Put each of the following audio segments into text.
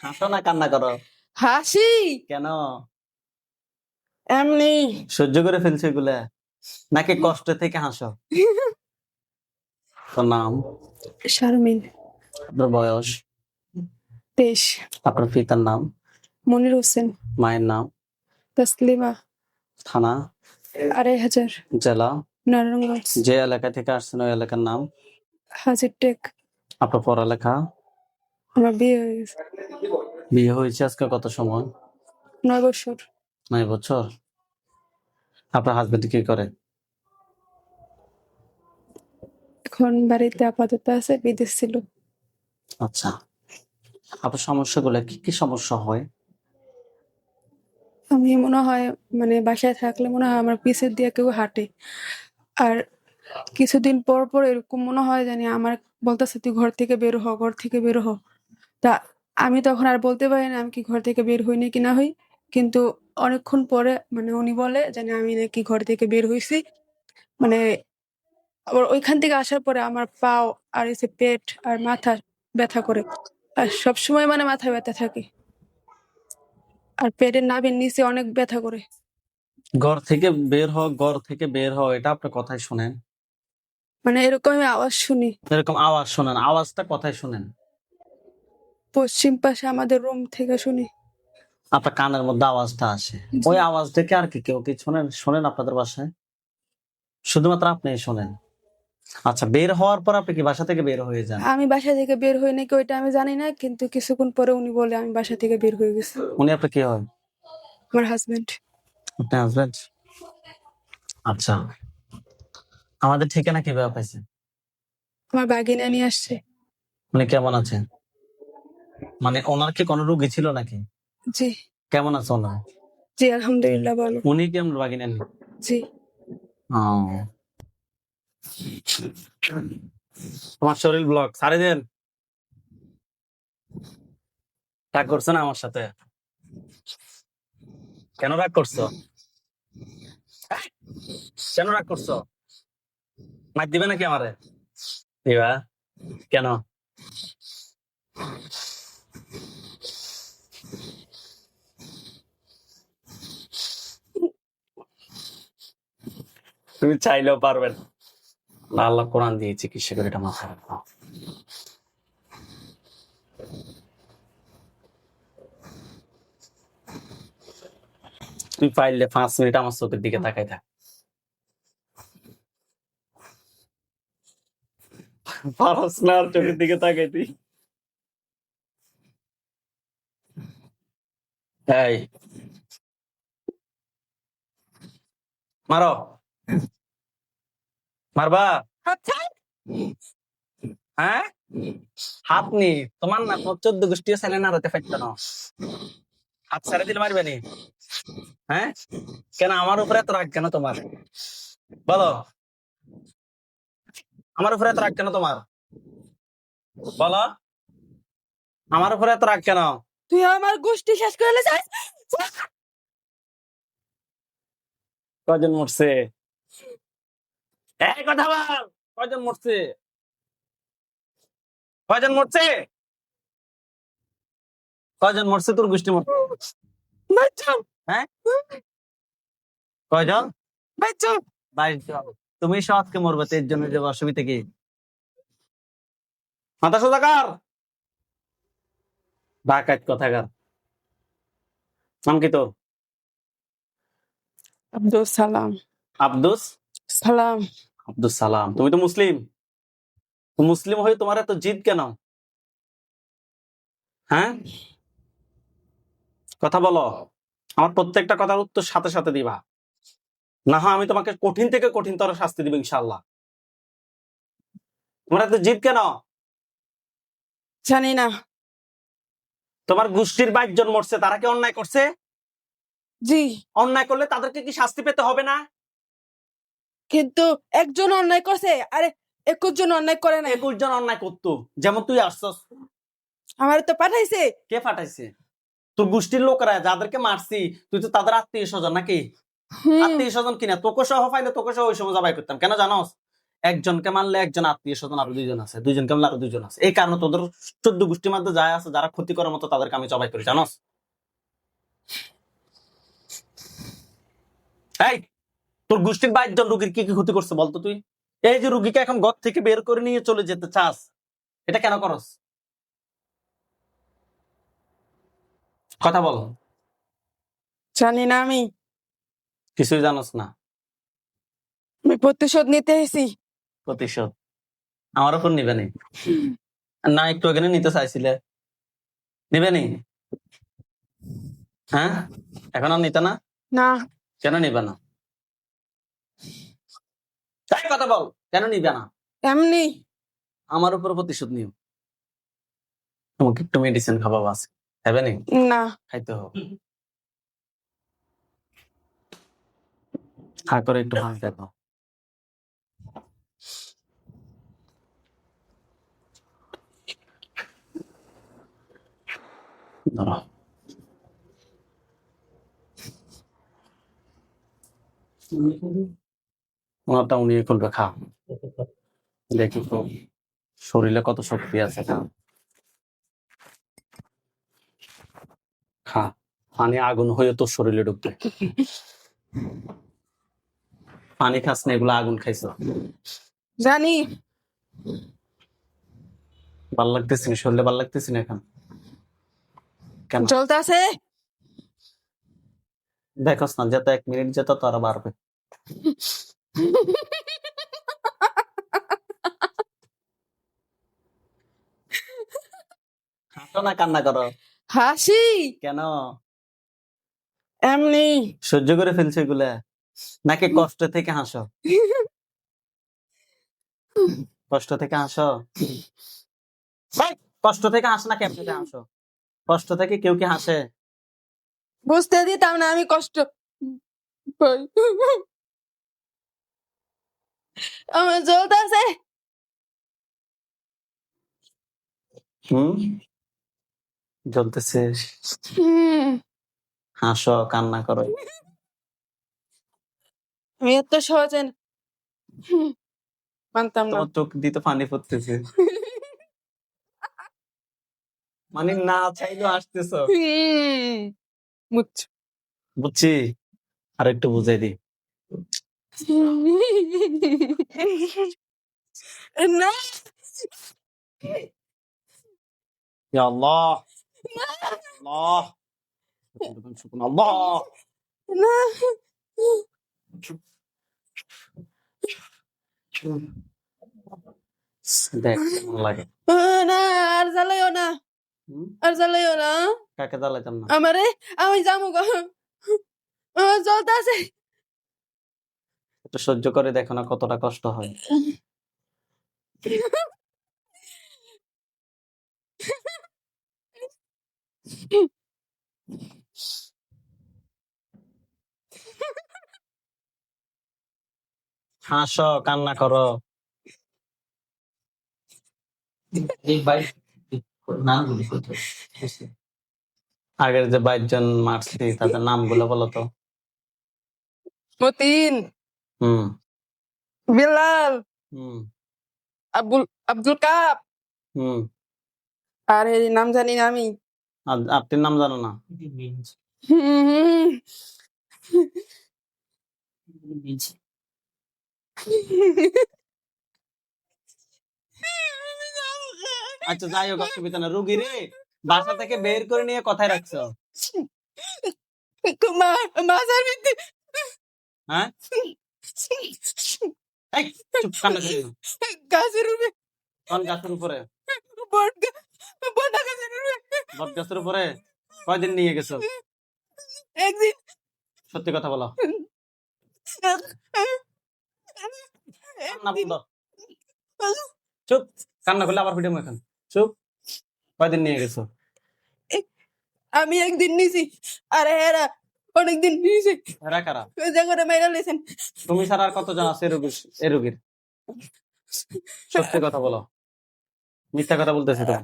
হাসো না কান্না করো। হাসি? কেন? এমনি। সহ্য করে ফেলছো এগুলা? নাকি কষ্ট থেকে হাসো? তোর নাম? শারমিন। আপনার বয়স? তেইশ। আপনার পিতার নাম? মনির হোসেন। মায়ের নাম? তসলিমা। থানা? আড়াই হাজার। জেলা? নারায়ণগঞ্জ। যে এলাকা থেকে আসছেন ওই এলাকার নাম? হাজির টেক। আপনার পড়ালেখা? আমার বিয়ে হয়ে গেছে। বিয়ে হয়েছে আজকে কত সময়? নয় বছর। নয় বছর? আপনার হাজবেন্ড কি করে? এখন বাড়িতে আপাতত আছে বিদেশ ছিল। আচ্ছা। আপনার সমস্যাগুলো কি কি সমস্যা হয়? আমি মনে হয় মানে বাসায় থাকলে মনে হয় আমার পিছের দিয়ে কেউ হাঁটে। আর কিছুদিন পর পর এরকম মনে হয় জানি আমার বলতেছে, তুই ঘর থেকে বের হ, ঘর থেকে বের হ। তা আমি তখন আর বলতে পারি না আমি কি ঘর থেকে বের হই নাকি না হই। কিন্তু অনেকক্ষণ পরে মানে উনি বলে জানি আমি নাকি ঘর থেকে বের হইছি। মানে আবার ওইখান থেকে আসার পরে আমার পাও আর এসে পেট আর মাথা ব্যথা করে। আর সবসময় মানে মাথা ব্যথা থাকে। আর পেটের নাভির নিচে অনেক ব্যথা করে। ঘর থেকে বের হও ঘর থেকে বের হও এটা আপনার কথাই শুনেন। মানে এরকম আওয়াজ শুনি। এরকম আওয়াজ শোনেন আওয়াজটা কথাই শুনেন। পশ্চিম পাশে আমাদের রুম থেকে শুনি। আপনার কানের মধ্যে আওয়াজটা আসে। ওই আওয়াজ থেকে আর কি কেউ কি শোনেন? শোনেন আপনাদের বাসায়? শুধুমাত্র আপনি শোনেন। আচ্ছা বের হওয়ার পর আপনি কি বাসা থেকে বের হয়ে যান? আমি বাসা থেকে বের হই নাকি ওইটা আমি জানি না কিন্তু কিছুক্ষণ পরে উনি বলে আমি বাসা থেকে বের হয়ে গেছি। উনি আপনার কি হয়? আমার হাজবেন্ড আপনার হাজবেন্ড আচ্ছা। আমাদের ঠিকানা কীভাবে পাইছেন আমার বাগিনা নিয়ে আসছে। উনি কেমন আছেন মানে ওনার কি কোনো রোগী ছিল নাকি? জি। কেমন আছে ওনার? জি আলহামদুলিল্লাহ বলো উনি কেমন বাগি নেন জি। তোমার শরীর ব্লক সারে দেন। রাগ করছ না আমার সাথে? কেন রাগ করছ? কেন রাগ করছ? মার দিবে নাকি আমারে? কেন? তুমি চাইলেও পারবেন না। আল্লাহ কোরআন দিয়ে চিকিৎসা করে এটা মাথায় রাখো তুই পাইলে পাঁচ মিনিট আমার চোখের দিকে তাকাই থাক। পারস না আর চোখের দিকে এই। মারো। মারবা। হ্যাঁ? হাত নি। তোমার না চোদ্দ গোষ্ঠীও ছেলে না হতে পারতো না। হাত ছেড়ে দিলে মারবে নি? হ্যাঁ? কেন আমার উপরে এত রাগ কেন তোমার? বলো। আমার উপরে এত রাগ কেন তোমার? বলো। আমার উপরে এত রাগ কেন? তুই আমার গোষ্ঠী শেষ করে যাস কজন মরছে? কথা বল। কজন মরছে? কজন মরছে? কজন মরছে? তোর গোষ্ঠী মরছে। হ্যাঁ? কয়জন? তুমি সৎকে মরবে তো এর জন্য যে অসুবিধা কি? মাথা সোজা কর। ডাকাত কথাকার নাম কি তোর? আব্দুল সালাম। আব্দুস? সালাম। আব্দুল সালাম। তুমি তো মুসলিম। মুসলিম হয়ে তোমার এত জিদ কেন? হ্যাঁ? কথা বলো। আমার প্রত্যেকটা কথার উত্তর সাথে সাথে দিবা। না হয় আমি তোমাকে কঠিন থেকে কঠিনতর শাস্তি দিব ইনশাল্লাহ তোমার এত জিদ কেন? জানি না। তোমার গোষ্ঠীর বাইশ জন মরছে তারা কি অন্যায় করছে? জি। অন্যায় করলে তাদেরকে কি শাস্তি পেতে হবে না? কিন্তু একজন অন্যায় করছে আরে একুশ জন অন্যায় করে না একুশ জন অন্যায় করতো যেমন তুই আসছস। আমার তো পাঠাইছে। কে ফাটাইছে তোর গোষ্ঠীর লোকরা যাদেরকে মারছি তুই তো তাদের আত্মীয় স্বজন নাকি? আত্মীয় স্বজন কিনা? তোকে সহ পাইলে তোকে সহ ওই সময় জবাই করতাম কেন জানোস? একজনকে মারলে একজন আত্মীয় স্বজন আরও দুইজন আছে দুইজনকে মারলে আরও দুইজন আছে। এই কারণে তোদের চোদ্দ গোষ্ঠীর মধ্যে যায় আছে যারা ক্ষতি করার মতো তাদেরকে আমি জবাই করি জানোস? এই তোর গোষ্ঠীর বাইশ জন রুগীর কি কি ক্ষতি করছে বলতো তুই? এই যে রুগীকে এখন ঘর থেকে বের করে নিয়ে চলে যেতে চাস এটা কেন করস? কথা বল। জানি না আমি। কিছুই জানোস না। আমি প্রতিশোধ নিতে এসেছি। প্রতিশোধ? আমার উপর নিবে নি? না একটু এখানে নিতে চাইছিলে। নিবে নি? হ্যাঁ? এখন আর নিতে না? না। কেন নিবে না? তাই কথা বল কেন নিবে না? এমনি। আমার উপর প্রতিশোধ নিও। তোমাকে একটু মেডিসিন খাওয়া আছে হবে নি? না। খাইতে হবে। খা করে একটু ভাঙ দেখো ধরো। ওনারটা উনি খুলবে খা। দেখি তো শরীরে কত শক্তি আছে খা। খা। পানি আগুন হয়ে তোর শরীরে ঢুকবে। পানি খাস না এগুলো আগুন খাইছ। জানি। ভালো লাগতেছি না শরীরে ভালো লাগতেছি না এখন? কেন? চলতে আছে? দেখোস না যত এক মিনিট যেত তো আরও বাড়বে। না কান্না করো। হাসি? কেন? এমনি। সহ্য করে ফেলছো এগুলা? নাকি কষ্ট থেকে হাসো? কষ্ট থেকে হাসো? কষ্ট থেকে হাস না কেমনে হাসো? কষ্ট থেকে কেউ কি হাসে? বুঝতে দিতাম না আমি কষ্ট। আমার আছে। হুম? জ্বলতেছে। হাসো কান্না করো। আমি এত সহজে মানতাম না। তোমার চোখ পানি পড়তেছে। মানে না চাইলেও আসতেছ। মুচ। বুঝছি। আর একটু বুঝাই দি না। আল্লাহ। আল্লাহ আল্লাহ না দেখ লাগে না আর জ্বালাইও না আর জ্বালাইও না কাকে জ্বালাইতাম না আমারে আমি যাব গো আমার আছে সহ্য করে দেখো না কতটা কষ্ট হয় হাসো কান্না করো। আগের যে বাইশ জন মারছি তাদের নামগুলো বলো তো। মতিন। হুম। বিলাল। হুম। আব্দুল আব্দুল কাপ। হুম। আর এই নাম জানি না আমি। আর নাম জানো না? আচ্ছা যাই হোক অসুবিধা না রুগী রে বাসা থেকে বের করে নিয়ে কথায় রাখছো। হ্যাঁ। গাছের উপরে কোন গাছের উপরে? বট উপরে কয়দিন নিয়ে গেছো? একদিন। সত্যি কথা বলো। চুপ কান্না করলে আবার ভিডিও এখন চুপ কয়দিন নিয়ে গেছো? আমি একদিন নিছি। আর এরা অনেকদিন নিছে। এরা কারা? যে করে মেরা লেছেন তুমি ছাড়া আর কতজন আছে রোগীর এ রোগীর? সত্যি কথা বলো। মিথ্যা কথা বলতেছি তো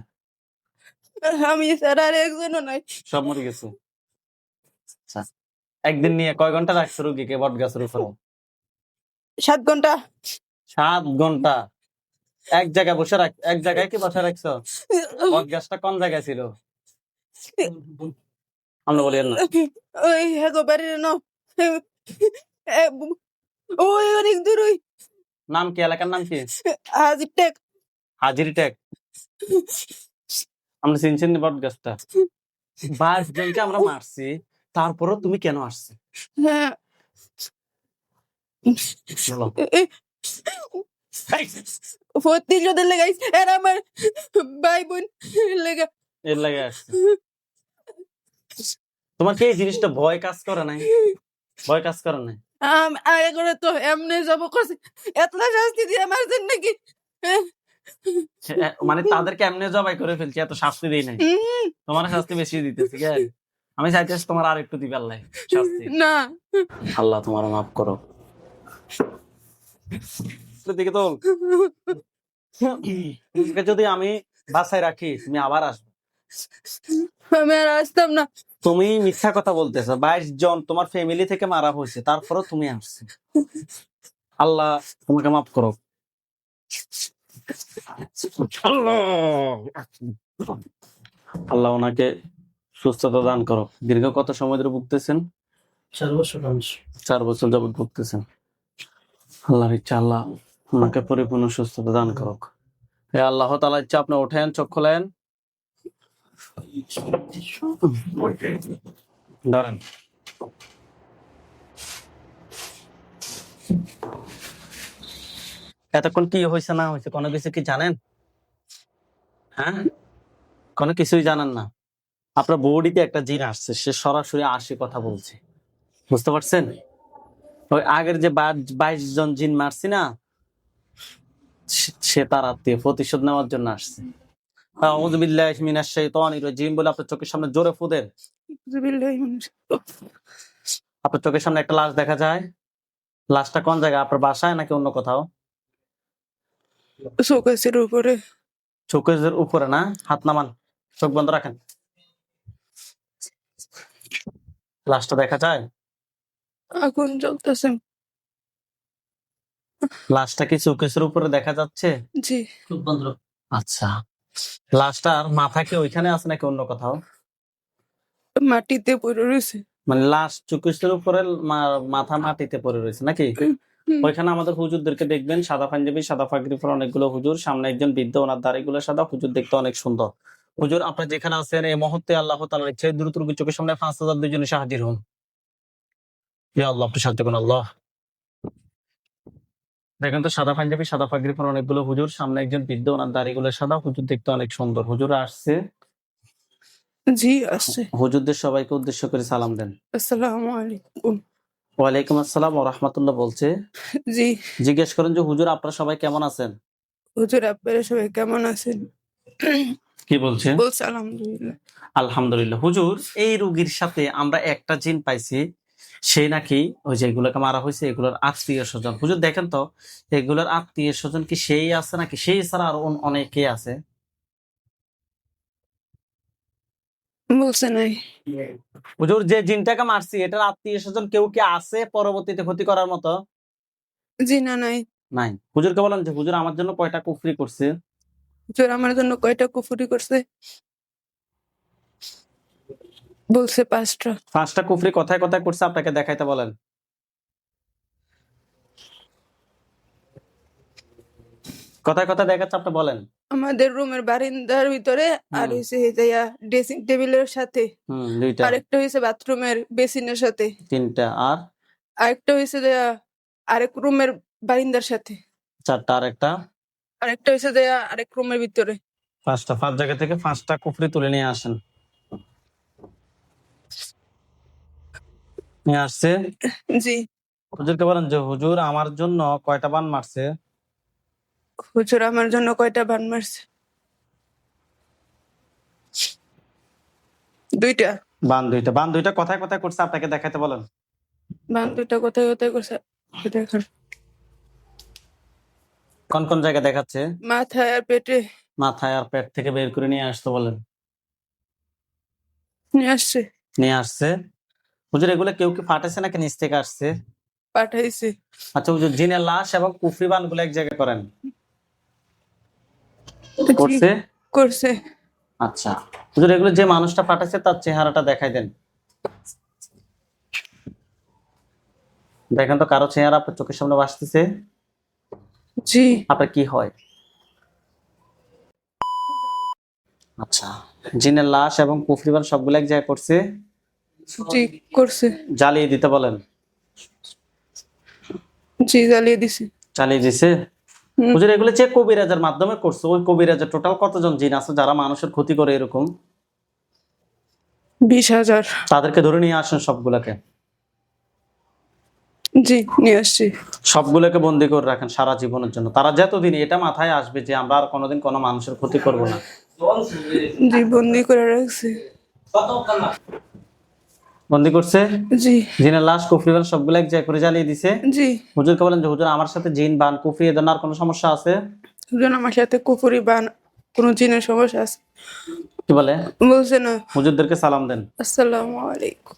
আমি স্যার আর একজনও নাই। সব মরে গেছে। আচ্ছা একদিন নিয়ে কয় ঘণ্টা রাখছো রুগীকে বট গাছের উপরে? সাত ঘণ্টা। সাত ঘণ্টা। এক জায়গায় বসে রাখ এক জায়গায় কি বসে রাখছো? বট গাছটা কোন জায়গায় ছিল? আমরা বলি না। ওই হ্যাঁ গো বাড়ি ন ওই অনেক দূর ওই। নাম কি এলাকার নাম কি? হাজির টেক। হাজির টেক। আমরা চিনছেন বট গাছটা বাইশ জনকে আমরা মারছি তারপরও তুমি কেন আসছো? হ্যাঁ। বলো। আমার ভাই বোন লেগা এর লাগে আসছে। তোমার কি এই জিনিসটা ভয় কাজ করে নাই? ভয় কাজ করে নাই? আম- আগে করে তো এমনি যাব করছে। এতটা শাস্তি দিয়ে মারছেন নাকি? হ্যাঁ? মানে তাদেরকে এমনি জবাই করে ফেলছি এত শাস্তি দেই নাই। তোমার শাস্তি বেশি দিতেছি কে আমি চাইতেছি তোমার আর একটু দিবে আল্লাহ শাস্তি। না। আল্লাহ তোমার মাফ করো। দিকে তো যদি আমি বাসায় রাখি তুমি আবার আসবে। আমি আর আসতাম না। তুমি মিথ্যা কথা বলতেছো বাইশ জন তোমার ফ্যামিলি থেকে মারা হয়েছে তারপরও তুমি আসছে। আল্লাহ তোমাকে মাফ করো। আল্লাহ। ওনাকে সুস্থতা দান করো। দীর্ঘ কত সময় ধরে ভুগতেছেন? চার বছর যাবত ভুগতেছেন। আল্লাহর ইচ্ছা আল্লাহ ওনাকে পরিপূর্ণ সুস্থতা দান করুক। হে আল্লাহ তালা ইচ্ছা আপনি ওঠেন চোখ খোলেন। ধরেন এতক্ষণ কি হয়েছে না হয়েছে? কোনো কিছু কি জানেন? হ্যাঁ? কোনো কিছুই জানেন না। আপনার বৌডিতে একটা জিন আসছে সে সরাসরি আসে কথা বলছে। বুঝতে পারছেন? ওই আগের যে বাইশ জন জিন মারছি না সে- তার আত্মীয় প্রতিশোধ নেওয়ার জন্য আসছে। রাজিম বলে আপনার চোখের সামনে জোরে আপনার চোখের সামনে একটা লাশ দেখা যায়। লাশটা কোন জায়গায়? আপনার বাসায় নাকি অন্য কোথাও? শোকেসের উপরে। চোখের উপরে না? হাত নামান চোখ বন্ধ রাখেন। লাশটা দেখা যায়? আগুন জ্বলতেছে। লাশটা কি চোখের উপরে দেখা যাচ্ছে? জি। আচ্ছা। লাশটার মাথা কি ওইখানে আছে নাকি অন্য কোথাও? মাটিতে পড়ে রয়েছে। মানে লাশ চোখের উপরে মাথা মাটিতে পড়ে রয়েছে নাকি। ওইখানে আমাদের হুজুরদেরকে দেখবেন সাদা পাঞ্জাবি সাদা পাগড়ি পরে অনেকগুলো হুজুর। সামনে একজন বৃদ্ধ ওনার দাড়িগুলো সাদা হুজুর দেখতে অনেক সুন্দর। হুজুর আপনার যেখানে আছেন এই মুহূর্তে আল্লাহ তাআলার ইচ্ছে দ্রুত চোখের সামনে পাঁচ হাজার দুজন হাজির হন। ইয়া আল্লাহ আপনি সাহায্য করুন আল্লাহ। দেখেন তো সাদা পাঞ্জাবি সাদা পাগড়ি পরে অনেকগুলো হুজুর। সামনে একজন বৃদ্ধ ওনার দাড়িগুলো সাদা হুজুর দেখতে অনেক সুন্দর। হুজুর আসছে। জি আছে হুজুরদের সবাইকে উদ্দেশ্য করে সালাম দেন। আসসালামু আলাইকুম। ওয়ালাইকুম আসসালাম ও রহমতুল্লাহ বলছে। জি। জিজ্ঞেস করেন যে হুজুর আপনারা সবাই কেমন আছেন? হুজুর আপনারা সবাই কেমন আছেন? কি বলছে? বলছে আলহামদুলিল্লাহ। আলহামদুলিল্লাহ। হুজুর এই রোগীর সাথে আমরা একটা জিন পাইছি সে নাকি ওই যে এগুলোকে মারা হয়েছে এগুলোর আত্মীয় স্বজন। হুজুর দেখেন তো এগুলোর আত্মীয় স্বজন কি সেই আছে নাকি? সেই ছাড়া আর অনেকে আছে। বলছে নাই। হুজুর যে জিনটাকে মারছি এটার আত্মীয় স্বজন কেউ কি আছে পরবর্তীতে ক্ষতি করার মতো? জি না নাই। নাই। হুজুরকে বলেন যে হুজুর আমার জন্য কয়টা কুফরি করছে? হুজুর আমার জন্য কয়টা কুফুরি করছে? বলছে পাঁচটা। পাঁচটা কুফরি কথায় কথায় করছে আপনাকে দেখাইতে বলেন। কথায় কথায় দেখাচ্ছে আপনি বলেন। আমাদের রুমের বারিন্দার ভিতরে আর। হইছে হেজাইয়া ড্রেসিং টেবিলের সাথে। দুইটা। আরেকটা হইছে বাথরুমের বেসিনের সাথে। তিনটা। আর? আরেকটা হইছে যে আরেক রুমের বারিন্দার সাথে। চারটা। আর একটা আরেকটা হইছে যে আরেক রুমের ভিতরে। পাঁচটা। পাঁচ জায়গা থেকে পাঁচটা কুফরি তুলে নিয়ে আসেন। নিয়ে আসছে। জি। হুজুরকে বলেন যে হুজুর আমার জন্য কয়টা বান মারছে? হুজুর আমার জন্য কয়টা বান মারছে? দুইটা। বান দুইটা। বান দুইটা কথায় কথায় করছে আপনাকে দেখাইতে বলেন। বান দুইটা কোথায় কোথায় করছে। দেখার কোন কোন জায়গায় দেখাচ্ছে? মাথায় আর পেটে। মাথায় আর পেট থেকে বের করে নিয়ে আসতে বলেন। নিয়ে আসছে। নিয়ে আসছে। হুজুর এগুলো কেউ কি ফাটেছে নাকি নিচ থেকে আসছে? পাঠাইছে। আচ্ছা হুজুর জিনের লাশ এবং কুফরি বানগুলো এক জায়গায় করেন। করছে? করছে। আচ্ছা। হুজুর এগুলো যে মানুষটা পাঠাচ্ছে তার চেহারাটা দেখাই দেন। দেখেন তো কারও চেহারা আপনার চোখের সামনে জি। আপনার কি হয়? আচ্ছা। জিনের লাশ এবং কুফরি বান সবগুলো এক জায়গায় করছে। জি করছে। জ্বালিয়ে দিতে বলেন। জি জ্বালিয়ে দিছে। চালিয়ে দিছে? হুজুর এগুলো যে কবিরাজের মাধ্যমে করছে ওই কবিরাজের টোটাল কতজন জিন আছে যারা মানুষের ক্ষতি করে এরকম? বিশ হাজার। তাদেরকে ধরে নিয়ে আসেন সবগুলোকে? জি নিয়ে আসছি। সবগুলোকে বন্দি করে রাখেন সারা জীবনের জন্য। তারা যতদিন এটা মাথায় আসবে যে আমরা আর কোনোদিন কোনো মানুষের ক্ষতি করব না। জি বন্দি করে রাখছি। বন্দি করছে? জি। জিনের লাশ কুফরি বান সবগুলো এক জায়গায় করে জ্বালিয়ে দিছে। জি। হুজুরকে বলেন যে হুজুর আমার সাথে জিন বান কুফরি এদের আর কোনো সমস্যা আছে? হুজুর আমার সাথে কুফরি বান কোনো জিনের সমস্যা আছে? কি বলে? বলছে না। হুজুরদেরকে সালাম দেন। আসসালামু আলাইকুম।